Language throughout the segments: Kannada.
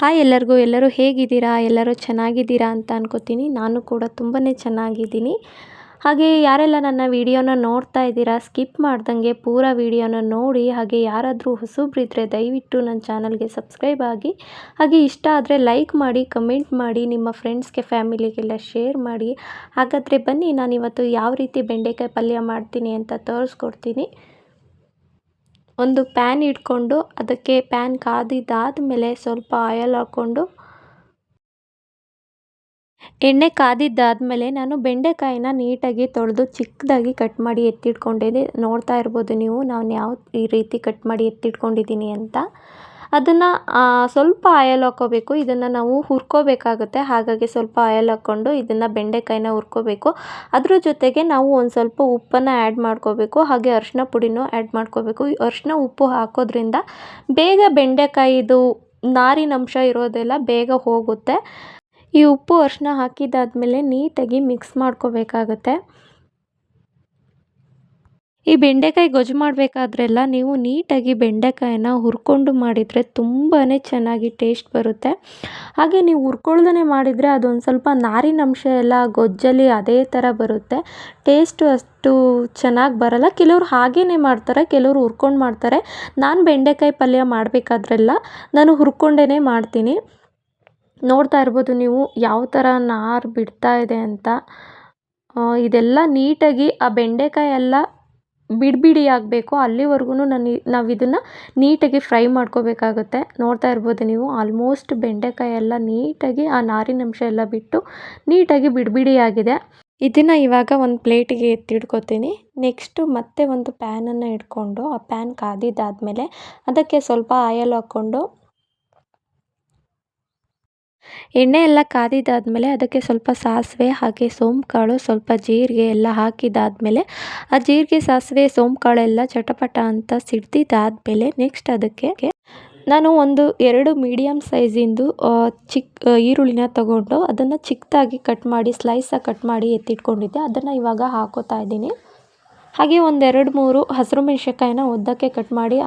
ಹಾಯ್ ಎಲ್ಲರಿಗೂ, ಎಲ್ಲರೂ ಹೇಗಿದ್ದೀರಾ? ಎಲ್ಲರೂ ಚೆನ್ನಾಗಿದ್ದೀರಾ ಅಂತ ಅನ್ಕೋತೀನಿ. ನಾನು ಕೂಡ ತುಂಬಾ ಚೆನ್ನಾಗಿದ್ದೀನಿ. ಹಾಗೆ ಯಾರೆಲ್ಲ ನನ್ನ ವಿಡಿಯೋನ ನೋಡ್ತಾ ಇದ್ದೀರಾ, ಸ್ಕಿಪ್ ಮಾಡ್ದಂಗೆ ಪೂರ ವಿಡಿಯೋನ ನೋಡಿ, ಹಾಗೆ ಯಾರಾದರೂ ಹೊಸಬ್ರಿದ್ರೆ ದಯವಿಟ್ಟು ನನ್ನ ಚಾನಲ್ಗೆ ಸಬ್ಸ್ಕ್ರೈಬ್ ಆಗಿ, ಹಾಗೆ ಇಷ್ಟ ಆದರೆ ಲೈಕ್ ಮಾಡಿ, ಕಮೆಂಟ್ ಮಾಡಿ, ನಿಮ್ಮ ಫ್ರೆಂಡ್ಸ್ಗೆ, ಫ್ಯಾಮಿಲಿಗೆಲ್ಲ ಶೇರ್ ಮಾಡಿ. ಹಾಗಾದರೆ ಬನ್ನಿ, ನಾನಿವತ್ತು ಯಾವ ರೀತಿ ಬೆಂಡೆಕಾಯಿ ಪಲ್ಯ ಮಾಡ್ತೀನಿ ಅಂತ ತೋರಿಸ್ಕೊಡ್ತೀನಿ. ಒಂದು ಪ್ಯಾನ್ ಇಟ್ಕೊಂಡು ಅದಕ್ಕೆ ಪ್ಯಾನ್ ಕಾದಿದ್ದಾದಮೇಲೆ ಸ್ವಲ್ಪ ಆಯಲ್ ಹಾಕ್ಕೊಂಡು ಎಣ್ಣೆ ಕಾದಿದ್ದಾದಮೇಲೆ ನಾನು ಬೆಂಡೆಕಾಯಿನ ನೀಟಾಗಿ ತೊಳೆದು ಚಿಕ್ಕದಾಗಿ ಕಟ್ ಮಾಡಿ ಎತ್ತಿಟ್ಕೊಂಡಿದ್ದೆ. ನೋಡ್ತಾ ಇರ್ಬೋದು ನೀವು ನಾನು ಯಾವ ಈ ರೀತಿ ಕಟ್ ಮಾಡಿ ಎತ್ತಿಟ್ಕೊಂಡಿದ್ದೀನಿ ಅಂತ. ಅದನ್ನು ಸ್ವಲ್ಪ ಆಯಲ್ ಹಾಕ್ಕೋಬೇಕು ಇದನ್ನು ನಾವು ಹುರ್ಕೋಬೇಕಾಗುತ್ತೆ. ಹಾಗಾಗಿ ಸ್ವಲ್ಪ ಆಯಲ್ ಹಾಕ್ಕೊಂಡು ಇದನ್ನು ಬೆಂಡೆಕಾಯಿನ ಹುರ್ಕೋಬೇಕು. ಅದ್ರ ಜೊತೆಗೆ ನಾವು ಒಂದು ಸ್ವಲ್ಪ ಉಪ್ಪನ್ನು ಆ್ಯಡ್ ಮಾಡ್ಕೋಬೇಕು. ಹಾಗೆ ಅರಿಶಿನ ಪುಡಿನೂ ಆ್ಯಡ್ ಮಾಡ್ಕೋಬೇಕು. ಅರಿಶಿನ ಉಪ್ಪು ಹಾಕೋದ್ರಿಂದ ಬೇಗ ಬೆಂಡೆಕಾಯಿದು ನಾರಿನಂಶ ಇರೋದೆಲ್ಲ ಬೇಗ ಹೋಗುತ್ತೆ. ಈ ಉಪ್ಪು ಅರಿಶಿನ ಹಾಕಿದ್ದಾದಮೇಲೆ ನೀಟಾಗಿ ಮಿಕ್ಸ್ ಮಾಡ್ಕೋಬೇಕಾಗತ್ತೆ. ಈ ಬೆಂಡೆಕಾಯಿ ಗೊಜ್ಜು ಮಾಡಬೇಕಾದ್ರೆಲ್ಲ ನೀವು ನೀಟಾಗಿ ಬೆಂಡೆಕಾಯನ್ನ ಹುರ್ಕೊಂಡು ಮಾಡಿದರೆ ತುಂಬಾ ಚೆನ್ನಾಗಿ ಟೇಸ್ಟ್ ಬರುತ್ತೆ. ಹಾಗೆ ನೀವು ಹುರ್ಕೊಳ್ದೇ ಮಾಡಿದರೆ ಅದೊಂದು ಸ್ವಲ್ಪ ನಾರಿನಂಶ ಎಲ್ಲ ಗೊಜ್ಜಲ್ಲಿ ಅದೇ ಥರ ಬರುತ್ತೆ. ಟೇಸ್ಟು ಅಷ್ಟು ಚೆನ್ನಾಗಿ ಬರಲ್ಲ. ಕೆಲವ್ರು ಹಾಗೇ ಮಾಡ್ತಾರೆ, ಕೆಲವರು ಹುರ್ಕೊಂಡು ಮಾಡ್ತಾರೆ. ನಾನು ಬೆಂಡೆಕಾಯಿ ಪಲ್ಯ ಮಾಡಬೇಕಾದ್ರೆಲ್ಲ ನಾನು ಹುರ್ಕೊಂಡೇ ಮಾಡ್ತೀನಿ. ನೋಡ್ತಾ ಇರ್ಬೋದು ನೀವು ಯಾವ ಥರ ನಾರು ಬಿಡ್ತಾ ಇದೆ ಅಂತ. ಇದೆಲ್ಲ ನೀಟಾಗಿ ಆ ಬೆಂಡೆಕಾಯಿ ಎಲ್ಲ ಬಿಡಿ ಬಿಡಿ ಆಗಬೇಕು ಅಲ್ಲಿವರೆಗೂ ನಾನು ನಾವು ಇದನ್ನು ನೀಟಾಗಿ ಫ್ರೈ ಮಾಡ್ಕೋಬೇಕಾಗುತ್ತೆ. ನೋಡ್ತಾ ಇರ್ಬೋದು ನೀವು, ಆಲ್ಮೋಸ್ಟ್ ಬೆಂಡೆಕಾಯಿ ಎಲ್ಲ ನೀಟಾಗಿ, ಆ ನಾರಿನಂಶ ಎಲ್ಲ ಬಿಟ್ಟು ನೀಟಾಗಿ ಬಿಡಿ ಬಿಡಿ ಆಗಿದೆ ಇದನ್ನು ಇವಾಗ ಒಂದು ಪ್ಲೇಟಿಗೆ ಎತ್ತಿಡ್ಕೊತೀನಿ. ನೆಕ್ಸ್ಟು ಮತ್ತೆ ಒಂದು ಪ್ಯಾನನ್ನು ಇಟ್ಕೊಂಡು ಆ ಪ್ಯಾನ್ ಕಾದಿದ್ದಾದಮೇಲೆ ಅದಕ್ಕೆ ಸ್ವಲ್ಪ ಆಯಲ್ ಹಾಕ್ಕೊಂಡು ಎಣ್ಣೆ ಎಲ್ಲ ಕಾದಿದ್ದಾದಮೇಲೆ ಅದಕ್ಕೆ ಸ್ವಲ್ಪ ಸಾಸಿವೆ ಹಾಗೆ ಸೋಂಪು ಕಾಳು ಸ್ವಲ್ಪ ಜೀರಿಗೆ ಎಲ್ಲ ಹಾಕಿದ್ದಾದಮೇಲೆ ಆ ಜೀರಿಗೆ, ಸಾಸಿವೆ ಸೋಂಪು ಕಾಳೆಲ್ಲ ಚಟಪಟ ಅಂತ ಸಿಡ್ದಿದ್ದಾದಮೇಲೆ ನೆಕ್ಸ್ಟ್ ಅದಕ್ಕೆ ನಾನು ಒಂದು ಎರಡು ಮೀಡಿಯಮ್ ಸೈಜಿಂದು ಚಿಕ್ಕ ಈರುಳ್ಳಿನ ತಗೊಂಡು ಅದನ್ನು ಚಿಕ್ಕದಾಗಿ ಕಟ್ ಮಾಡಿ ಸ್ಲೈಸಾಗಿ ಕಟ್ ಮಾಡಿ ಎತ್ತಿಟ್ಕೊಂಡಿದ್ದೆ. ಅದನ್ನು ಇವಾಗ ಹಾಕೋತಾ ಇದ್ದೀನಿ. ಹಾಗೆ ಒಂದೆರಡು ಮೂರು ಹಸಿರು ಮೆಣಸಿನ್ಕಾಯಿನ ಉದ್ದಕ್ಕೆ ಕಟ್ ಮಾಡಿ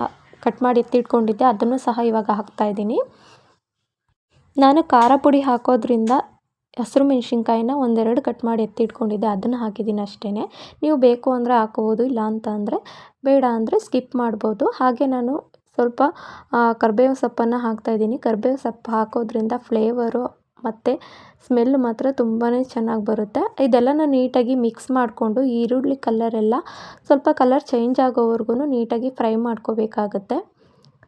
ಕಟ್ ಮಾಡಿ ಎತ್ತಿಟ್ಕೊಂಡಿದ್ದೆ. ಅದನ್ನು ಸಹ ಇವಾಗ ಹಾಕ್ತಾಯಿದ್ದೀನಿ ನಾನು ಖಾರ ಪುಡಿ ಹಾಕೋದ್ರಿಂದ ಹಸಿರು ಮೆಣ್ಸಿನ್ಕಾಯಿನ ಒಂದೆರಡು ಕಟ್ ಮಾಡಿ ಎತ್ತಿಟ್ಕೊಂಡಿದ್ದೆ. ಅದನ್ನು ಹಾಕಿದ್ದೀನಿ ಅಷ್ಟೇ ನೀವು ಬೇಕು ಅಂದರೆ ಹಾಕೋಬೋದು, ಇಲ್ಲ ಅಂತ ಅಂದರೆ ಬೇಡ ಅಂದರೆ ಸ್ಕಿಪ್ ಮಾಡ್ಬೋದು. ಹಾಗೆ ನಾನು ಸ್ವಲ್ಪ ಕರ್ಬೇವು ಸೊಪ್ಪನ್ನು ಹಾಕ್ತಾಯಿದ್ದೀನಿ ಕರ್ಬೇವು ಸೊಪ್ಪು ಹಾಕೋದ್ರಿಂದ ಫ್ಲೇವರು ಮತ್ತು ಸ್ಮೆಲ್ ಮಾತ್ರ ತುಂಬಾ ಚೆನ್ನಾಗಿ ಬರುತ್ತೆ. ಇದೆಲ್ಲನ ನೀಟಾಗಿ ಮಿಕ್ಸ್ ಮಾಡಿಕೊಂಡು ಈರುಳ್ಳಿ ಕಲ್ಲರೆಲ್ಲ ಸ್ವಲ್ಪ ಕಲರ್ ಚೇಂಜ್ ಆಗೋವರೆಗೂ ನೀಟಾಗಿ ಫ್ರೈ ಮಾಡ್ಕೋಬೇಕಾಗತ್ತೆ.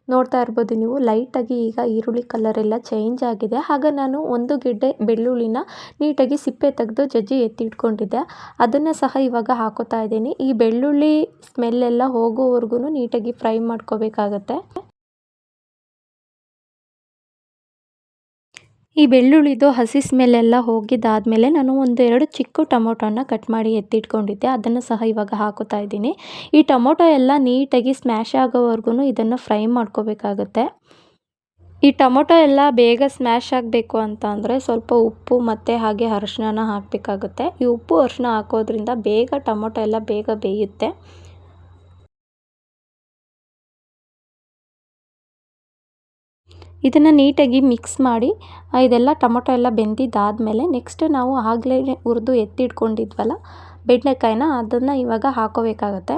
ನೋಡ್ತಾ ಇರ್ಬೋದು ನೀವು. ಲೈಟಾಗಿ ಈಗ ಈರುಳ್ಳಿ ಕಲರ್ ಎಲ್ಲ ಚೇಂಜ್ ಆಗಿದೆ. ಆಗ ನಾನು ಒಂದು ಗೆಡ್ಡೆ ಬೆಳ್ಳುಳ್ಳಿನ ನೀಟಾಗಿ ಸಿಪ್ಪೆ ತೆಗೆದು ಜಜ್ಜಿ ಎತ್ತಿಟ್ಕೊಂಡಿದ್ದೆ. ಅದನ್ನು ಸಹ ಇವಾಗ ಹಾಕೋತಾ ಇದ್ದೀನಿ. ಈ ಬೆಳ್ಳುಳ್ಳಿ ಸ್ಮೆಲ್ಲೆಲ್ಲ ಹೋಗೋವರೆಗೂ ನೀಟಾಗಿ ಫ್ರೈ ಮಾಡ್ಕೋಬೇಕಾಗತ್ತೆ. ಈ ಬೆಳ್ಳುಳ್ಳಿದು ಹಸಿ ಸ್ಮೆಲ್ಲೆಲ್ಲ ಹೋಗಿದ್ದಾದಮೇಲೆ ನಾನು ಒಂದು ಎರಡು ಚಿಕ್ಕ ಟೊಮೊಟೊನ ಕಟ್ ಮಾಡಿ ಎತ್ತಿಟ್ಕೊಂಡಿದ್ದೆ. ಅದನ್ನು ಸಹ ಇವಾಗ ಹಾಕೋತಾ ಇದ್ದೀನಿ. ಈ ಟೊಮೊಟೊ ಎಲ್ಲ ನೀಟಾಗಿ ಸ್ಮ್ಯಾಶ್ ಆಗೋವರೆಗೂ ಇದನ್ನು ಫ್ರೈ ಮಾಡ್ಕೋಬೇಕಾಗುತ್ತೆ. ಈ ಟೊಮೊಟೊ ಎಲ್ಲ ಬೇಗ ಸ್ಮ್ಯಾಶ್ ಆಗಬೇಕು ಅಂತ ಅಂದರೆ ಸ್ವಲ್ಪ ಉಪ್ಪು ಮತ್ತು ಹಾಗೆ ಅರಶಿನ ಹಾಕಬೇಕಾಗುತ್ತೆ. ಈ ಉಪ್ಪು ಅರಿಶಿನ ಹಾಕೋದ್ರಿಂದ ಬೇಗ ಟೊಮೊಟೊ ಎಲ್ಲ ಬೇಗ ಬೇಯುತ್ತೆ. ಇದನ್ನು ನೀಟಾಗಿ ಮಿಕ್ಸ್ ಮಾಡಿ ಇದೆಲ್ಲ ಟೊಮೊಟೊ ಎಲ್ಲ ಬೆಂದಿದ್ದಾದಮೇಲೆ ನೆಕ್ಸ್ಟ್ ನಾವು ಆಗಲೇ ಹುರಿದು ಎತ್ತಿಟ್ಕೊಂಡಿದ್ವಲ್ಲ, ಬೆಂಡೆಕಾಯಿನ ಅದನ್ನು ಇವಾಗ ಹಾಕೋಬೇಕಾಗತ್ತೆ.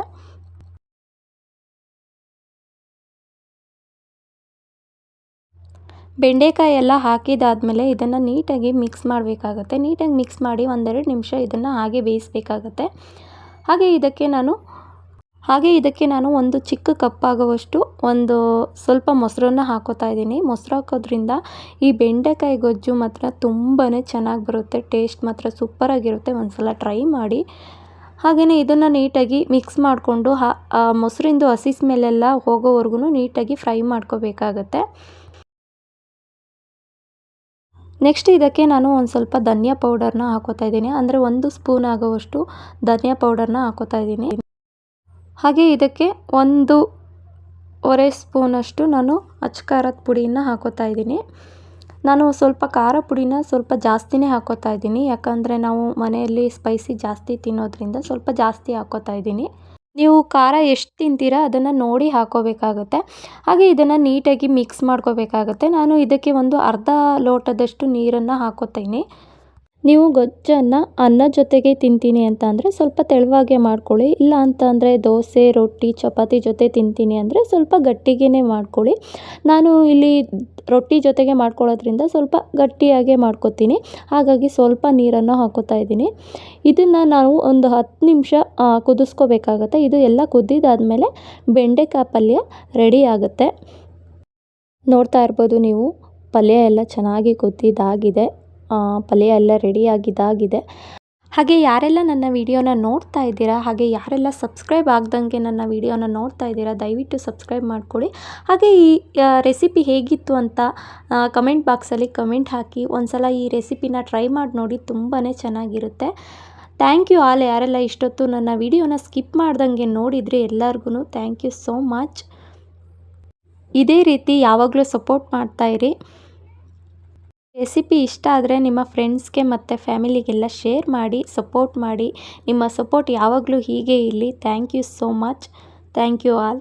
ಬೆಂಡೆಕಾಯಿ ಎಲ್ಲ ಹಾಕಿದಾದಮೇಲೆ ಇದನ್ನು ನೀಟಾಗಿ ಮಿಕ್ಸ್ ಮಾಡಬೇಕಾಗತ್ತೆ. ನೀಟಾಗಿ ಮಿಕ್ಸ್ ಮಾಡಿ ಒಂದೆರಡು ನಿಮಿಷ ಇದನ್ನು ಹಾಗೆ ಬೇಯಿಸಬೇಕಾಗತ್ತೆ. ಹಾಗೆ ಇದಕ್ಕೆ ನಾನು ಹಾಗೆ ಇದಕ್ಕೆ ನಾನು ಒಂದು ಚಿಕ್ಕ ಕಪ್ಪಾಗುವಷ್ಟು ಒಂದು ಸ್ವಲ್ಪ ಮೊಸರನ್ನ ಹಾಕೋತಾ ಇದ್ದೀನಿ. ಮೊಸರು ಹಾಕೋದ್ರಿಂದ ಈ ಬೆಂಡೆಕಾಯಿ ಗೊಜ್ಜು ಮಾತ್ರ ತುಂಬಾ ಚೆನ್ನಾಗಿ ಬರುತ್ತೆ. ಟೇಸ್ಟ್ ಮಾತ್ರ ಸೂಪರಾಗಿರುತ್ತೆ. ಒಂದು ಸಲ ಟ್ರೈ ಮಾಡಿ. ಹಾಗೆಯೇ ಇದನ್ನು ನೀಟಾಗಿ ಮಿಕ್ಸ್ ಮಾಡಿಕೊಂಡು ಹಾ ಮೊಸರಿಂದು ಹಸಿ ಮೇಲೆಲ್ಲ ಹೋಗೋವರೆಗೂ ನೀಟಾಗಿ ಫ್ರೈ ಮಾಡ್ಕೋಬೇಕಾಗತ್ತೆ. ನೆಕ್ಸ್ಟ್ ಇದಕ್ಕೆ ನಾನು ಒಂದು ಸ್ವಲ್ಪ ಧನಿಯಾ ಪೌಡರ್ನ ಹಾಕೋತಾ ಇದ್ದೀನಿ. ಅಂದರೆ ಒಂದು ಸ್ಪೂನ್ ಆಗೋವಷ್ಟು ಧನಿಯಾ ಪೌಡರ್ನ ಹಾಕೋತಾ ಇದ್ದೀನಿ. ಹಾಗೆ ಇದಕ್ಕೆ ಒಂದು ಒರೆ ಸ್ಪೂನಷ್ಟು ನಾನು ಅಚ್ಚ ಖಾರದ ಪುಡಿನ ಹಾಕೋತಾ ಇದ್ದೀನಿ. ನಾನು ಸ್ವಲ್ಪ ಖಾರ ಪುಡಿನ ಸ್ವಲ್ಪ ಜಾಸ್ತಿನೇ ಹಾಕೋತಾ ಇದ್ದೀನಿ. ಯಾಕಂದರೆ ನಾವು ಮನೆಯಲ್ಲಿ ಸ್ಪೈಸಿ ಜಾಸ್ತಿ ತಿನ್ನೋದ್ರಿಂದ ಸ್ವಲ್ಪ ಜಾಸ್ತಿ ಹಾಕೋತಾ ಇದ್ದೀನಿ. ನೀವು ಖಾರ ಎಷ್ಟು ತಿಂತೀರಾ ಅದನ್ನು ನೋಡಿ ಹಾಕೋಬೇಕಾಗುತ್ತೆ. ಹಾಗೆ ಇದನ್ನು ನೀಟಾಗಿ ಮಿಕ್ಸ್ ಮಾಡ್ಕೋಬೇಕಾಗತ್ತೆ. ನಾನು ಇದಕ್ಕೆ ಒಂದು ಅರ್ಧ ಲೋಟದಷ್ಟು ನೀರನ್ನು ಹಾಕ್ಕೋತೀನಿ ನೀವು ಗೊಜ್ಜನ್ನು ಅನ್ನದ ಜೊತೆಗೆ ತಿಂತೀನಿ ಅಂತ ಅಂದರೆ ಸ್ವಲ್ಪ ತೆಳುವಾಗೆ ಮಾಡ್ಕೊಳ್ಳಿ. ಇಲ್ಲ ಅಂತ ಅಂದರೆ ದೋಸೆ, ರೊಟ್ಟಿ, ಚಪಾತಿ ಜೊತೆ ತಿಂತೀನಿ ಅಂದರೆ ಸ್ವಲ್ಪ ಗಟ್ಟಿಗೇ ಮಾಡ್ಕೊಳ್ಳಿ. ನಾನು ಇಲ್ಲಿ ರೊಟ್ಟಿ ಜೊತೆಗೆ ಮಾಡ್ಕೊಳ್ಳೋದ್ರಿಂದ ಸ್ವಲ್ಪ ಗಟ್ಟಿಯಾಗೆ ಮಾಡ್ಕೊತೀನಿ. ಹಾಗಾಗಿ ಸ್ವಲ್ಪ ನೀರನ್ನು ಹಾಕೋತಾ ಇದ್ದೀನಿ. ಇದನ್ನು ನಾವು ಒಂದು ಹತ್ತು ನಿಮಿಷ ಕುದಿಸ್ಕೋಬೇಕಾಗತ್ತೆ. ಇದು ಎಲ್ಲ ಕುದ್ದಿದ್ದಾದಮೇಲೆ ಬೆಂಡೆಕಾಯಿ ಪಲ್ಯ ರೆಡಿ ಆಗುತ್ತೆ. ನೋಡ್ತಾ ಇರ್ಬೋದು ನೀವು, ಪಲ್ಯ ಎಲ್ಲ ಚೆನ್ನಾಗಿ ಕುದ್ದಿದ್ದಾಗಿದೆ ಪಲ್ಯ ಎಲ್ಲ ರೆಡಿಯಾಗಿದ್ದಾಗಿದೆ ಹಾಗೆ ಯಾರೆಲ್ಲ ನನ್ನ ವಿಡಿಯೋನ ನೋಡ್ತಾ ಇದ್ದೀರಾ, ಹಾಗೆ ಯಾರೆಲ್ಲ ಸಬ್ಸ್ಕ್ರೈಬ್ ಆಗ್ದಂಗೆ ನನ್ನ ವಿಡಿಯೋನ ನೋಡ್ತಾ ಇದ್ದೀರಾ, ದಯವಿಟ್ಟು ಸಬ್ಸ್ಕ್ರೈಬ್ ಮಾಡ್ಕೊಳ್ಳಿ. ಹಾಗೆ ಈ ರೆಸಿಪಿ ಹೇಗಿತ್ತು ಅಂತ ಕಮೆಂಟ್ ಬಾಕ್ಸಲ್ಲಿ ಕಮೆಂಟ್ ಹಾಕಿ. ಒಂದು ಈ ರೆಸಿಪಿನ ಟ್ರೈ ಮಾಡಿ ನೋಡಿ ತುಂಬಾ ಚೆನ್ನಾಗಿರುತ್ತೆ. ಥ್ಯಾಂಕ್ ಯು ಆಲ್ ಯಾರೆಲ್ಲ ಇಷ್ಟೊತ್ತು ನನ್ನ ವಿಡಿಯೋನ ಸ್ಕಿಪ್ ಮಾಡ್ದಂಗೆ ನೋಡಿದರೆ ಎಲ್ಲರಿಗೂ ಥ್ಯಾಂಕ್ ಯು ಸೋ ಮಚ್ ಇದೇ ರೀತಿ ಯಾವಾಗಲೂ ಸಪೋರ್ಟ್ ಮಾಡ್ತಾಯಿರಿ ರೆಸಿಪಿ ಇಷ್ಟ ಆದರೆ ನಿಮ್ಮ ಫ್ರೆಂಡ್ಸ್ಗೆ ಮತ್ತು ಫ್ಯಾಮಿಲಿಗೆಲ್ಲ ಶೇರ್ ಮಾಡಿ, ಸಪೋರ್ಟ್ ಮಾಡಿ. ನಿಮ್ಮ ಸಪೋರ್ಟ್ ಯಾವಾಗಲೂ ಹೀಗೆ ಇರಲಿ. Thank you so much. Thank you all.